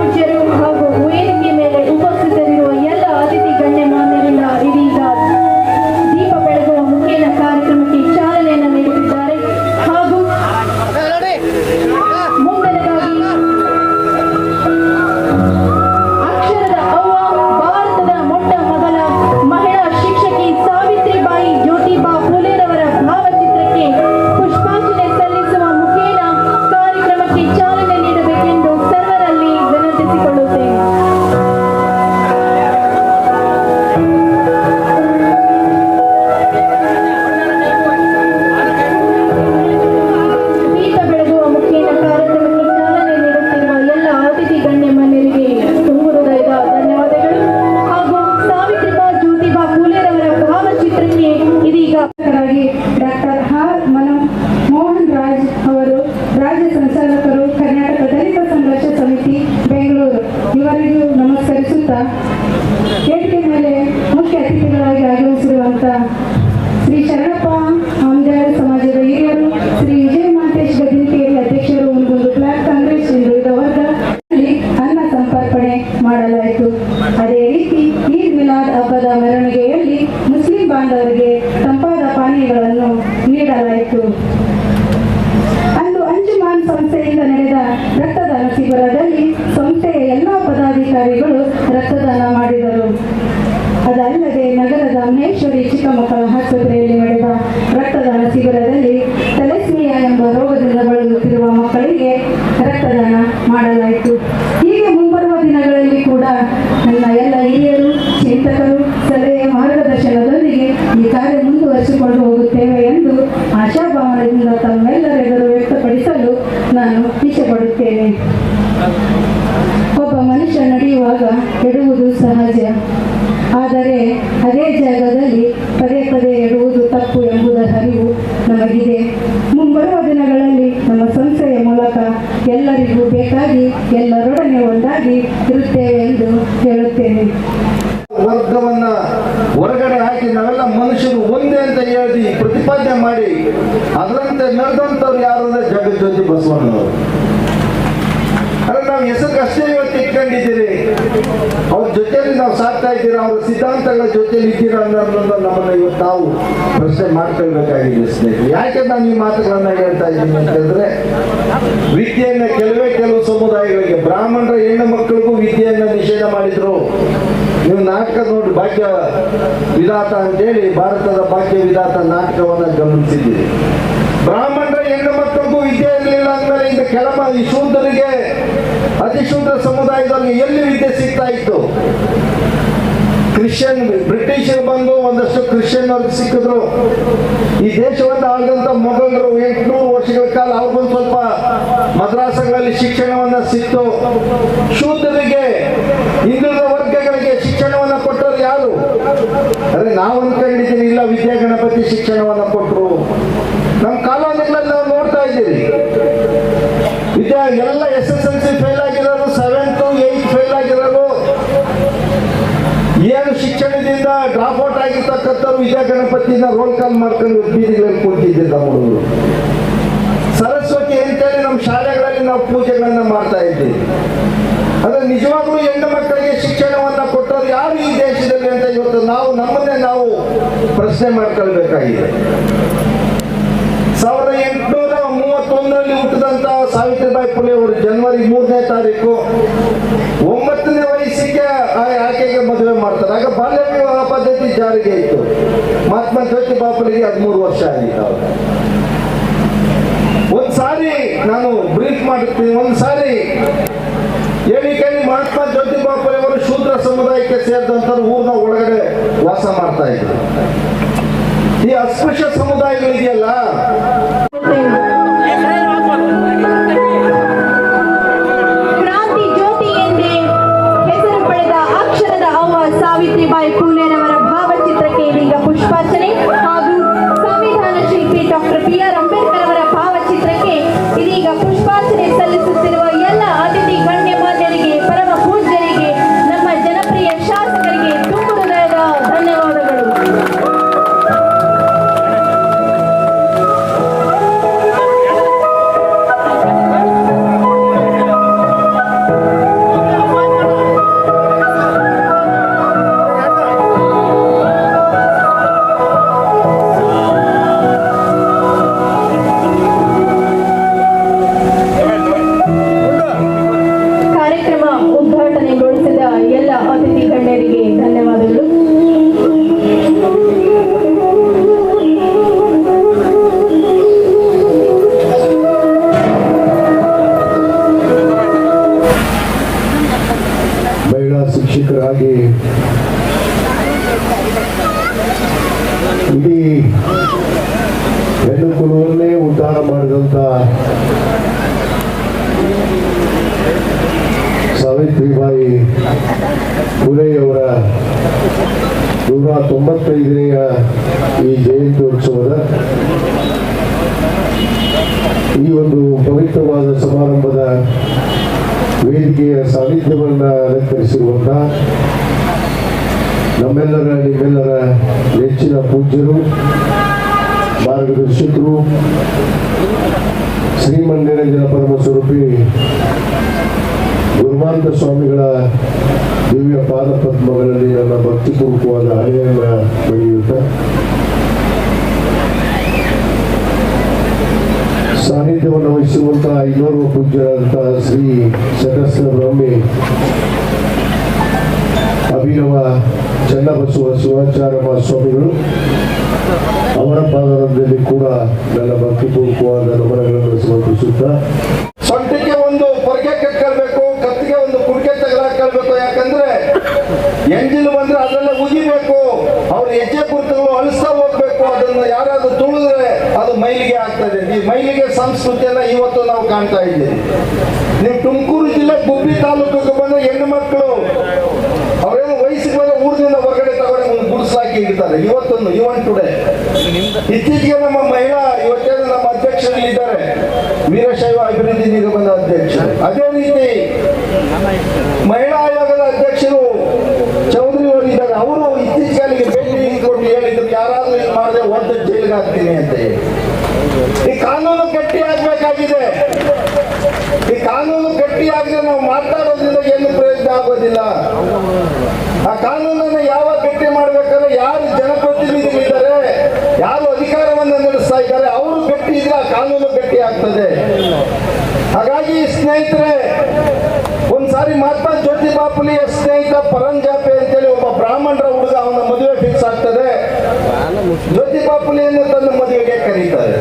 ಪೂಜ್ಯರು ಹಾಗೂ ವೇದಿಕೆ ಮೇಲೆ ಉಪಸ್ಥಿತರಿರುವ ನಗರದ ಮಹೇಶ್ವರಿ ಚಿಕ್ಕ ಮಕ್ಕಳ ಆಸ್ಪತ್ರೆಯಲ್ಲಿ ನಡೆದ ರಕ್ತದಾನ ಶಿಬಿರದಲ್ಲಿ ತಲೆಸ್ಮಿಯಾ ಎಂಬ ರೋಗದಿಂದ ಬಳಲುತ್ತಿರುವ ಮಕ್ಕಳಿಗೆ ರಕ್ತದಾನ ಮಾಡಲಾಯಿತು. ಹೀಗೆ ಮುಂಬರುವ ದಿನಗಳಲ್ಲಿ ಕೂಡ ನನ್ನ ಎಲ್ಲ ಹಿರಿಯರು, ಚಿಂತಕರು, ಸಲಹೆ ಮಾರ್ಗದರ್ಶನದೊಂದಿಗೆ ಈ ಕಾರ್ಯ ಮುಂದುವರಿಸಿಕೊಂಡು ಹೋಗುತ್ತೇವೆ ಎಂದು ಆಶಾಭಾವನೆಯಿಂದ ತಮ್ಮೆಲ್ಲರೆದುರು ವ್ಯಕ್ತಪಡಿಸಲು ನಾನು ಇಷ್ಟಪಡುತ್ತೇನೆ ಒಬ್ಬ ಮನುಷ್ಯ ನಡೆಯುವಾಗ ಜಾಗದಲ್ಲಿ ಪದೇ ಪದೇ ಎಡುವುದು ತಪ್ಪು ಎಂಬುದರ ಅರಿವು ನಮಗಿದೆ. ಮುಂಬರುವ ದಿನಗಳಲ್ಲಿ ನಮ್ಮ ಸಂಸ್ಥೆಯ ಮೂಲಕ ಎಲ್ಲರಿಗೂ ಬೇಕಾಗಿ, ಎಲ್ಲರೊಡನೆ ಒಂದಾಗಿ ಇರುತ್ತೇವೆ ಎಂದು ಹೇಳುತ್ತೇನೆ. ವರ್ಗವನ್ನ ಹೊರಗಡೆ ಹಾಕಿ ನಾವೆಲ್ಲ ಮನುಷ್ಯರು ಒಂದೇ ಅಂತ ಹೇಳಿ ಪ್ರತಿಪಾದನೆ ಮಾಡಿ, ಅದರಂತೆ ನಡೆದಂತವ್ರು ಯಾರು ಅಂದ್ರೆ ಜಗಜ್ಯೋತಿ ಬಸವಣ್ಣನವರು. ಅಲ್ಲ, ನಾವು ಹೆಸರಿಗಷ್ಟೇ ಇವತ್ತು ಇಟ್ಕೊಂಡಿದ್ದೀರಿ. ಅವ್ರ ಜೊತೆಯಲ್ಲಿ ನಾವು ಸಾಕ್ತಾ ಇದ್ದೀರಾ? ಅವ್ರ ಸಿದ್ಧಾಂತಗಳ ಜೊತೆಲಿ ಇದ್ದೀರಾ ಅನ್ನೋದನ್ನ ನಮ್ಮನ್ನ ಇವತ್ತು ನಾವು ಪ್ರಶ್ನೆ ಮಾಡ್ಕೊಳ್ಬೇಕಾಗಿದೆ ಸ್ನೇಹಿತರೆ. ಯಾಕೆ ನಾನು ಈ ಮಾತುಗಳನ್ನ ಹೇಳ್ತಾ ಇದ್ದೀನಿ ಅಂತಂದ್ರೆ, ವಿದ್ಯೆಯನ್ನ ಕೆಲವೇ ಕೆಲವು ಸಮುದಾಯಗಳಿಗೆ, ಬ್ರಾಹ್ಮಣರ ಹೆಣ್ಣು ಮಕ್ಕಳಿಗೂ ವಿದ್ಯೆಯನ್ನ ನಿಷೇಧ ನೋಡಿ ಭಾಗ್ಯ ವಿಧಾತ ಅಂತೇಳಿ ಭಾರತದ ಭಾಗ್ಯ ವಿಧಾತ ನಾಟಕವನ್ನ ಗಮನಿಸಿದ್ದೀರಿ. ಬ್ರಾಹ್ಮಣರ ಹೆಣ್ಣು ಮಕ್ಕಳಿಗೂ ವಿದ್ಯೆ ಇರಲಿಲ್ಲ ಅಂದ್ಮೇಲೆ ಈಗ ಕೆಳಮ ಈ ಶೂದ್ರರಿಗೆ, ಅತಿಶೂದ್ರ ಸಮುದಾಯದಲ್ಲಿ ಎಲ್ಲಿ ವಿದ್ಯೆ ಸಿಗ್ತಾ ಇತ್ತು? ಕ್ರಿಶ್ಚಿಯನ್, ಬ್ರಿಟಿಷರು ಬಂದು ಒಂದಷ್ಟು ಕ್ರಿಶ್ಚಿಯನ್ ಅವ್ರಿಗೆ ಸಿಕ್ಕಿದ್ರು. ಈ ದೇಶವನ್ನು ಆಳಿದಂತ ಮೊಘಲರು ಎಂಟುನೂರು ವರ್ಷಗಳ ಕಾಲ ಅವ್ರಿಗೊಂದು ಸ್ವಲ್ಪ ಮದ್ರಾಸಗಳಲ್ಲಿ ಶಿಕ್ಷಣವನ್ನ ಸಿಕ್ತು ಶೂದ್ರರಿಗೆ ಹಿಂದುಳಿದ ವರ್ಗಗಳಿಗೆ ಶಿಕ್ಷಣವನ್ನ ಕೊಟ್ಟರು ಯಾರು ಅರೆ ನಾವು ಅನ್ಕೊಂಡಿದ್ದೀರಿ ಇಲ್ಲ ವಿದ್ಯಾ ಗಣಪತಿ ಶಿಕ್ಷಣವನ್ನು ಕೊಟ್ಟರು. ನಮ್ಮ ಕಾಲೋನಿಗಳಲ್ಲಿ ನಾವು ನೋಡ್ತಾ ಇದ್ದೀರಿ. ವಿದ್ಯಾ, ಎಲ್ಲ S S L C fail ಆಗಿರೋರು ಸೆವೆಂತ್ ಏಯ್ತ್ ಫೇಲ್ ಆಗಿರೋದು ಏನು ಶಿಕ್ಷಣದಿಂದ ಡ್ರಾಪ್ ಔಟ್ ಆಗಿರ್ತಕ್ಕಂಥವ್ರು ವಿದ್ಯಾ ಗಣಪತಿನ ರೋಲ್ ಕಾಲ್ ಮಾಡ್ಕೊಂಡು ಬೀದಿಗಳಲ್ಲಿ ಕೂತಿದ್ದೀರಿ ನಮ್ಮ ಹುಡುಗರು. ಸರಸ್ವತಿ ಅಂತೇಳಿ ನಮ್ಮ ಶಾಲೆಗಳಲ್ಲಿ ನಾವು ಪೂಜೆಗಳನ್ನ ಮಾಡ್ತಾ ಇದ್ದೀವಿ. ಅದ್ರ ನಿಜವಾಗ್ಲೂ ಹೆಣ್ಣು ಮಕ್ಕಳಿಗೆ ಶಿಕ್ಷಣವನ್ನ ಕೊಟ್ಟರು ಯಾರು ಈ ದೇಶದಲ್ಲಿ ಅಂತ ಇವತ್ತು ನಾವು ನಮ್ಮನ್ನೇ ನಾವು ಪ್ರಶ್ನೆ ಮಾಡ್ಕೊಳ್ಬೇಕಾಗಿದೆ. ಸಾವಿರದ ಎಂಟುನೂರ ಮೂವತ್ತೊಂದರಲ್ಲಿ ಹುಟ್ಟಿದಂತ ಸಾವಿತ್ರಿಬಾಯಿ ಫುಲೆ ಅವರು ಜನವರಿ ಮೂರನೇ ತಾರೀಕು ಒಂಬತ್ತನೇ ವಯಸ್ಸಿಗೆ ಆಕೆಗೆ ಮದುವೆ ಮಾಡ್ತಾರೆ. ಆಗ ಬಾಲ್ಯ ವಿವಾಹ ಪದ್ಧತಿ ಜಾರಿಗೆ ಇತ್ತು. ಮಹಾತ್ಮ ಜ್ಯೋತಿ ಬಾಪುಲಿಗೆ ಹದಿಮೂರು ವರ್ಷ ಆಗಿತ್ತು ಒಂದ್ಸಾರಿ ಸಾರಿ ನಾನು ಬ್ರೀಫ್ ಮಾಡುತ್ತೀನಿ. ಒಂದ್ ಹೇಳಿಕೆಯಲ್ಲಿ ಮಹಾತ್ಮ ಜ್ಯೋತಿಬಾ ಫುಲೆ ಅವರು ಶೂದ್ರ ಸಮುದಾಯಕ್ಕೆ ಸೇರಿದಂತರು ಊರಿನ ಒಳಗಡೆ ವಾಸ ಮಾಡ್ತಾ ಇದ್ರು. ಈ ಅಸ್ಪೃಶ್ಯ ಸಮುದಾಯಗಳಿದೆಯಲ್ಲ? ಕ್ರಾಂತಿ ಜ್ಯೋತಿ ಎಂದೇ ಹೆಸರು ಪಡೆದ ಅಕ್ಷರದ ಅವ್ವ ಸಾವಿತ್ರಿಬಾಯಿ ಫುಲೆರವರ ಇಡೀ ಹೆಣ್ಣು ಉದ್ಧಾರ ಮಾಡಿದಂತ ಸಾವಿತ್ರಿಬಾಯಿ ಪುಲೆಯವರ ನೂರ ತೊಂಬತ್ತೈದನೆಯ ಈ ಜಯಂತ್ಯೋತ್ಸವದ ಈ ಒಂದು ಪವಿತ್ರವಾದ ಸಮಾರಂಭದ ವೇದಿಕೆಯ ಸಾನ್ನಿಧ್ಯವನ್ನು ಅಲಂಕರಿಸಿರುವಂಥ ನಮ್ಮೆಲ್ಲರ, ನಿಮ್ಮೆಲ್ಲರ ನೆಚ್ಚಿನ ಪೂಜ್ಯರು, ಮಾರ್ಗದರ್ಶಕರು ಶ್ರೀಮಂದಿರಂಜನ ಪರಮ ಸ್ವರೂಪಿ ಗುರುಮಾಂತ ಸ್ವಾಮಿಗಳ ದಿವ್ಯ ಪಾದ ಪದ್ಮಗಳಲ್ಲಿ ನನ್ನ ಭಕ್ತಿಪೂರ್ವಕವಾದ ಹಳೆಯನ್ನು ಬೆಳೆಯುತ್ತ. ಸಾನ್ನಿಧ್ಯವನ್ನು ವಹಿಸಿರುವಂತಹ ಇನ್ನೋರ್ವ ಪೂಜ್ಯರಾದಂತಹ ಶ್ರೀ ಸದಸ್ಯ ಬ್ರಹ್ಮಿ ಅಭಿನವ ಚನ್ನಬಸವ ಶಿವಾಚಾರ್ಯ ಸ್ವಾಮಿಗಳು ಅವರ ಪಾದದಲ್ಲಿ ಕೂಡ ನನ್ನ ಭಕ್ತಿಪೂರ್ವಕವಾದ ನಮನಗಳನ್ನು ಸಮರ್ಪಿಸುತ್ತಾ ಸೊಂಟಿಗೆ ಒಂದು ಪೊರಕೆ ಕಟ್ಕೊಳ್ಬೇಕು, ಕತ್ತಿಗೆ ಒಂದು ಕುಡಿಕೆ ತಗಲಾಕೊಳ್ಬೇಕು ಯಾಕಂದ್ರೆ ಎಂಜಿಲ್ ಬಂದ್ರೆ ಅದನ್ನ ಉಗಿಬೇಕು. ಅವ್ರ ಹೆಜ್ಜೆ ಕುರ್ತಗಳು ಅಳಿಸ್ತಾ ಹೋಗ್ಬೇಕು. ಅದನ್ನ ಯಾರಾದ್ರೂ ತುಳಿದ್ರೆ ಅದು ಮೈಲಿಗೆ ಆಗ್ತದೆ. ಈ ಮೈಲಿಗೆ ಸಂಸ್ಕೃತಿಯನ್ನ ಇವತ್ತು ನಾವು ಕಾಣ್ತಾ ಇದ್ದೀವಿ. ನೀವು ತುಮಕೂರು ಜಿಲ್ಲೆ ಗುಬ್ಬಿ ತಾಲೂಕಿಗೆ ಬಂದ್ರೆ ಹೆಣ್ಣು ಮಕ್ಕಳು ಅವರೇನು ವಯಸ್ಸಿಗೆ ಬಂದ್ರೆ ಊರಿನಿಂದ ಹೊರಗಡೆ ತಗೊಂಡು ಒಂದು ಇಡ್ತಾರೆ ಇವತ್ತೊಂದು ಇವನ್ ಟುಡೇ ಇತ್ತೀಚೆಗೆ ನಮ್ಮ ಮಹಿಳಾ, ಇವತ್ತೇನು ನಮ್ಮ ಅಧ್ಯಕ್ಷರಿದ್ದಾರೆ ವೀರಶೈವ ಅಭಿವೃದ್ಧಿ ನಿಗಮದ ಅಧ್ಯಕ್ಷರು. ಅದೇ ರೀತಿ ಮಹಿಳಾ ಆಯೋಗದ ಅಧ್ಯಕ್ಷರು ಚೌಧರಿ ಅವರು ಇದ್ದಾರೆ. ಅವರು ಇತ್ತೀಚೆಗೆ ಅಲ್ಲಿಗೆ ಭೇಟಿ ಕೊಟ್ಟು ಹೇಳಿದ್ರು, ಯಾರಾದ್ರೂ ಇದು ಮಾಡದೆ ಒಂದು ಜೈಲಿಗೆ ಹಾಕ್ತೀನಿ ಅಂತ ಈ ಕಾನೂನು ಗಟ್ಟಿ ಆಗ್ಬೇಕಾಗಿದೆ ಈ ಕಾನೂನು ಗಟ್ಟಿ ನಾವು ಮಾತಾಡೋದ್ರಿಂದ ಏನು ಪ್ರಯೋಜನ ಆಗೋದಿಲ್ಲ ಆ ಕಾನೂನನ್ನು ಯಾವಾಗ ಗಟ್ಟಿ ಮಾಡ್ಬೇಕಾದ್ರೆ ಯಾರು ಜನಪ್ರತಿನಿಧಿಗಳಿದ್ದಾರೆ ಯಾರು ಅಧಿಕಾರವನ್ನು ನಡೆಸ್ತಾ ಇದ್ದಾರೆ ಅವರು ಗಟ್ಟಿ ಇದ್ರೆ ಆ ಕಾನೂನು ಗಟ್ಟಿ ಆಗ್ತದೆ ಹಾಗಾಗಿ ಸ್ನೇಹಿತರೆ ಒಂದ್ಸಾರಿ ಬಾಪುಲಿಯ ಸ್ನೇಹಿತ ಪರಂಜಾಪೆ ಅಂತೇಳಿ ಒಬ್ಬ ಬ್ರಾಹ್ಮಣರ ಹುಡುಗ ಅವನ ಮದುವೆ ಫಿಕ್ಸ್ ಆಗ್ತದೆ. ಜ್ಯೋತಿ ಪಾಪುಲಿಯನ್ನು ತನ್ನ ಮದುವೆಗೆ ಕರೀತಾರೆ.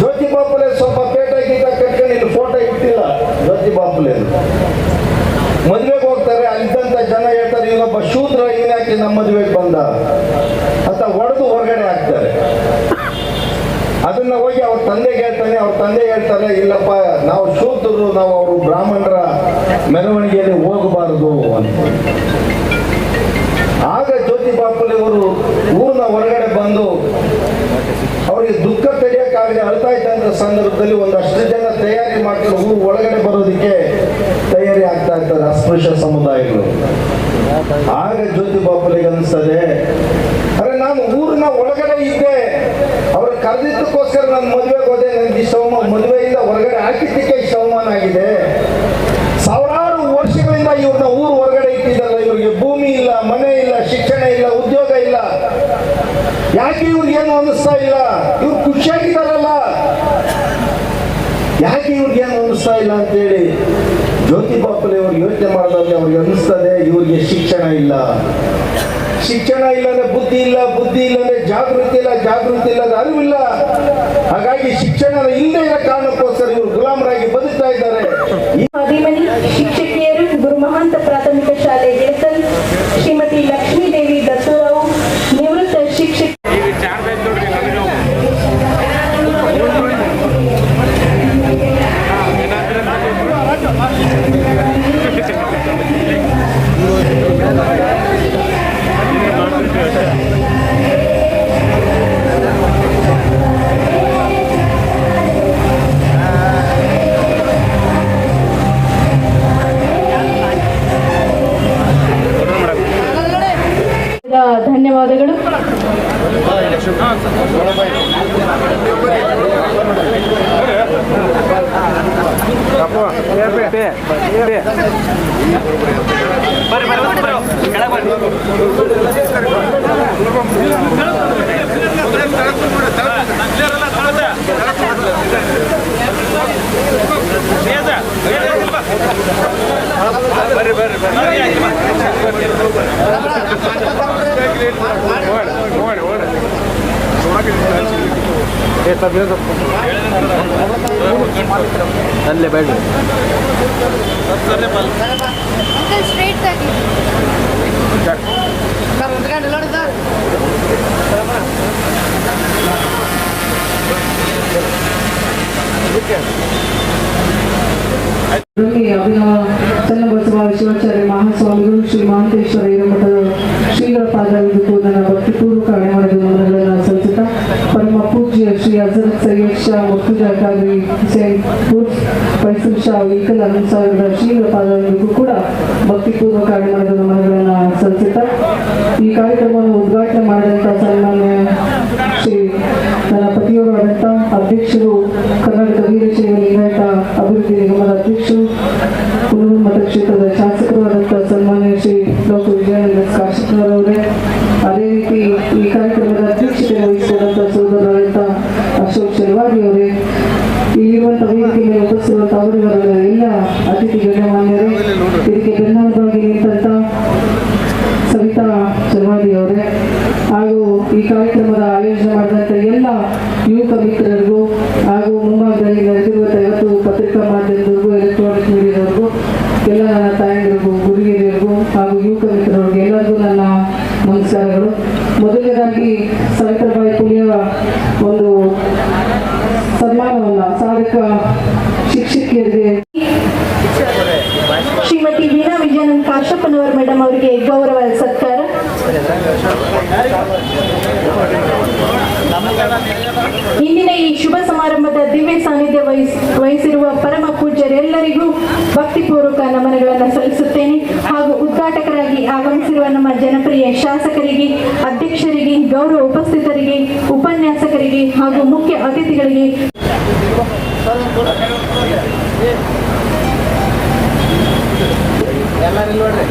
ಜ್ಯೋತಿ ಬಾಪುಲೆ ಸ್ವಲ್ಪ ಪೇಟೆ ಗೀಟ ಕಟ್ಕೊಂಡು ಇಲ್ಲಿ ಫೋಟೋ ಇಟ್ಟಿಲ್ಲ ಜ್ಯೋತಿ ಬಾಪುಲೆ ಮದುವೆಗೆ ಹೋಗ್ತಾರೆ, ಅಲ್ಲಿದ್ದಂತ ಜನ ಹೇಳ್ತಾರೆ ಇವನೊಬ್ಬ ಶೂದ್ರ ಏನಾಕಿ ನಮ್ಮ ಮದುವೆಗೆ ಬಂದ. ಅಂತ ಹೊಡೆದು ಹೊರಗಡೆ ಹಾಕ್ತಾರೆ. ಅದನ್ನ ಹೋಗಿ ಅವ್ರ ತಂದೆಗೆ ಹೇಳ್ತಾನೆ, ಅವ್ರ ತಂದೆ ಹೇಳ್ತಾರೆ ಇಲ್ಲಪ್ಪ, ನಾವು ಶೂದ್ರರು ನಾವು ಅವರು ಬ್ರಾಹ್ಮಣರ ಮೆರವಣಿಗೆಯಲ್ಲಿ ಹೋಗಬಾರದು ಅಂತ. ಆಗ ಜ್ಯೋತಿ ಬಾಪುಲಿ ಅವರು ಊರಿನ ಹೊರಗಡೆ ಬಂದು ಅವರಿಗೆ ದುಃಖ ತೆರೆಯಕ್ಕಾಗದೆ ಅಳ್ತಾ ಇದ್ದಂತ ಸಂದರ್ಭದಲ್ಲಿ ಒಂದಷ್ಟು ಜನ ತಯಾರಿ ಮಾಡ್ಕೊಂಡು ಊರು ಒಳಗಡೆ ಬರೋದಕ್ಕೆ ತಯಾರಿ ಆಗ್ತಾ ಇರ್ತಾರೆ ಅಸ್ಪೃಶ್ಯ ಸಮುದಾಯಗಳು. ಆಗ ಜ್ಯೋತಿ ಬಾಪುಲಿಗೆ ಅನಿಸ್ತದೆ ಅರೆ, ನಾನು ಊರಿನ ಒಳಗಡೆ ಇದ್ದೆ ಅವ್ರ ಕರೆದಿದ್ದಕ್ಕೋಸ್ಕರ ನನ್ನ ಮದುವೆಗೆ ಹೋದೆ. ನನಗೆ ಇಷ್ಟ ಅವಮಾನ ಮದುವೆಯಿಂದ ಹೊರಗಡೆ ಹಾಕಿದ್ದಕ್ಕೆ ಅವಮಾನ ಆಗಿದೆ. ಸಾವಿರಾರು ವರ್ಷಗಳಿಂದ ಇವ್ರನ್ನ ಊರು ಹೊರಗಡೆ ಇಟ್ಟಿದ್ದಲ್ಲ ಇವ್ರಿಗೆ ಭೂಮಿ ಇಲ್ಲ, ಮನೆ ಇಲ್ಲ, ಶಿಕ್ಷಣ ಇಲ್ಲ, ಉದ್ಯೋಗ ಇಲ್ಲ. ಯಾಕೆ ಇವ್ರಿಗೆ ಏನು ಅನ್ನಿಸ್ತಾ ಇಲ್ಲ? ಇವ್ರು ಖುಷಿಯಾಗಿದ್ದಾರಲ್ಲ. ಯಾಕೆ ಇವ್ರಿಗೇನು ಅನ್ನಿಸ್ತಾ ಇಲ್ಲ ಅಂತೇಳಿ ಜ್ಯೋತಿ ಬಾಪುಲೆ ಅವ್ರು ಯೋಚನೆ ಮಾಡಿದಾಗ ಅವ್ರಿಗೆ ಅನ್ನಿಸ್ತದೆ, ಇವ್ರಿಗೆ ಶಿಕ್ಷಣ ಇಲ್ಲ. ಶಿಕ್ಷಣ ಇಲ್ಲದೆ ಬುದ್ಧಿ ಇಲ್ಲ, ಬುದ್ಧಿ ಇಲ್ಲದೆ ಜಾಗೃತಿ ಇಲ್ಲ, ಜಾಗೃತಿ ಇಲ್ಲದೆ ಅರಿವಿಲ್ಲ. ಹಾಗಾಗಿ ಶಿಕ್ಷಣ ಇಲ್ಲದೆ ಇರೋ ಕಾರಣಕ್ಕೋಸ್ಕರ ಇವರು ಗುಲಾಮರಾಗಿ ಬದುಕ್ತಾ ಅಲ್ಲೇ ಬೇಡ ಸ್ಟ್ರೈಟ್ ಆಗಿ. ರಲ್ಲಿ ಅಭಿನವ ಚನ್ನಬಸವ ಶಿವಾಚಾರ್ಯ ಮಹಾಸ್ವಾಮಿಗಳು ಶ್ರೀ ಮಹಾಂತೇಶ್ವರ ಹಿರೇಮಠದ ಶ್ರೀಗಳ ಪಾದವಿದ್ದು ನನ್ನ ಭಕ್ತಿಪೂರ್ವಕ ನಮನಗಳನ್ನು ಸಲ್ಲಿಸುತ್ತಾ ಪರಮ ಪೂಜ್ಯ ಶ್ರೀ ಹಜರತ್ ಸೈಯದ್ ಶಾ ಮುರ್ತುಜಾ ಖಾದ್ರಿ ಹುಸೇನ್ ಉರ್ಫ್ ಫೈಸಲ್ ಶಾ ವಿಕಲ್ ಅನುಸಾರದ ಶ್ರೀಗಳ ಪಾದವಿಗೂ ಕೂಡ ಭಕ್ತಿಪೂರ್ವಕ ಹಣೆಮರದ ಮನಗಳನ್ನು ಸಲ್ಲಿಸುತ್ತಾ, ಈ ಕಾರ್ಯಕ್ರಮವನ್ನು ಉದ್ಘಾಟನೆ ಮಾಡಿದಂಥ ಸನ್ಮಾನ್ಯ ಶ್ರೀ ನನ್ನ ಪತಿಯವರಾದಂಥ ಅಧ್ಯಕ್ಷರು ಕರ್ನಾಟಕ Dziękuję. ಸಾಧಕ ಶಿಕ್ಷಕಿಯರಿಗೆ ಶ್ರೀಮತಿ ವೀಣಾ ವಿಜಯಾನಂದ್ ಕಾಶಪ್ಪನವರ್ ಮೇಡಮ್ ಅವರಿಗೆ ಗೌರವ ಸತ್ಕಾರ. ಇಂದಿನ ಈ ಶುಭ ಸಮಾರಂಭದ ದಿವ್ಯ ಸಾನ್ನಿಧ್ಯ ವಹಿಸ್, ವಹಿಸಿರುವ ಪರಮ ಪೂಜ್ಯರೆಲ್ಲರಿಗೂ ಭಕ್ತಿಪೂರ್ವಕ ನಮನಗಳನ್ನು ಸಲ್ಲಿಸುತ್ತೇನೆ. ಹಾಗೂ ಉದ್ಘಾಟಕರಾಗಿ ಆಗಮಿಸಿರುವ ನಮ್ಮ ಜನಪ್ರಿಯ ಶಾಸಕರಿಗೆ, ಅಧ್ಯಕ್ಷರಿಗೆ, ಗೌರವ ಉಪಸ್ಥಿತರಿಗೆ, ಉಪನ್ಯಾಸಕರಿಗೆ ಹಾಗೂ ಮುಖ್ಯ ಅತಿಥಿಗಳಿಗೆ ಸ್ವಲ್ಪ ಕೂಡ ಈ ಎಲ್ಲರಿಲ್ಲ ಒಳ್ಳೆಯ